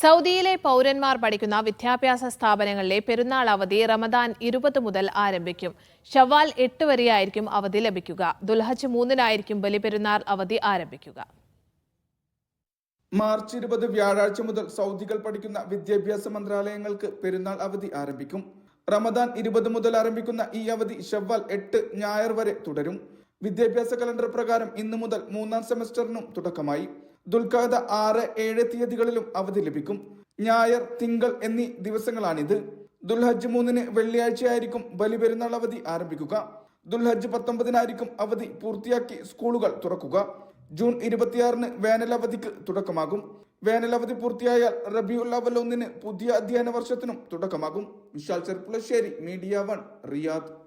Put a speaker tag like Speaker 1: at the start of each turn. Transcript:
Speaker 1: സൗദിയിലെ പൗരന്മാർ പഠിക്കുന്ന വിദ്യാഭ്യാസ സ്ഥാപനങ്ങളിലെ പെരുന്നാൾ അവധി റമദാൻ ഇരുപത് മുതൽ ആരംഭിക്കും. ഷവാൽ എട്ട് വരെയായിരിക്കും അവധി ലഭിക്കുക. ദുൽഹജ് മൂന്നിനായിരിക്കും ബലിപെരുന്നാൾ അവധി ആരംഭിക്കുക.
Speaker 2: മാർച്ച് ഇരുപത് വ്യാഴാഴ്ച മുതൽ സൗദികൾ പഠിക്കുന്ന വിദ്യാഭ്യാസ മന്ത്രാലയങ്ങൾക്ക് പെരുന്നാൾ അവധി ആരംഭിക്കും. റമദാൻ ഇരുപത് മുതൽ ആരംഭിക്കുന്ന ഈ അവധി ഷവ്വാൽ എട്ട് ഞായർ വരെ തുടരും. വിദ്യാഭ്യാസ കലണ്ടർ പ്രകാരം ഇന്നു മുതൽ മൂന്നാം സെമസ്റ്ററിനും തുടക്കമായി. ദുൽഖാദ ആറ് ഏഴ് തീയതികളിലും അവധി ലഭിക്കും. ഞായർ തിങ്കൾ എന്നീ ദിവസങ്ങളാണിത്. ദുൽഹജ്ജ് മൂന്നിന് വെള്ളിയാഴ്ചയായിരിക്കും ബലിപെരുന്നാൾ അവധി ആരംഭിക്കുക. ദുൽഹജ്ജ് പത്തൊമ്പതിനായിരിക്കും അവധി പൂർത്തിയാക്കി സ്കൂളുകൾ തുറക്കുക. ജൂൺ ഇരുപത്തിയാറിന് വേനലവധിക്ക് തുടക്കമാകും. വേനലവധി പൂർത്തിയായാൽ റബിയുൽ അവൽ ഒന്നിന് പുതിയ അധ്യയന വർഷത്തിനും തുടക്കമാകും. Vishal Cherpulassery media one Riyadh.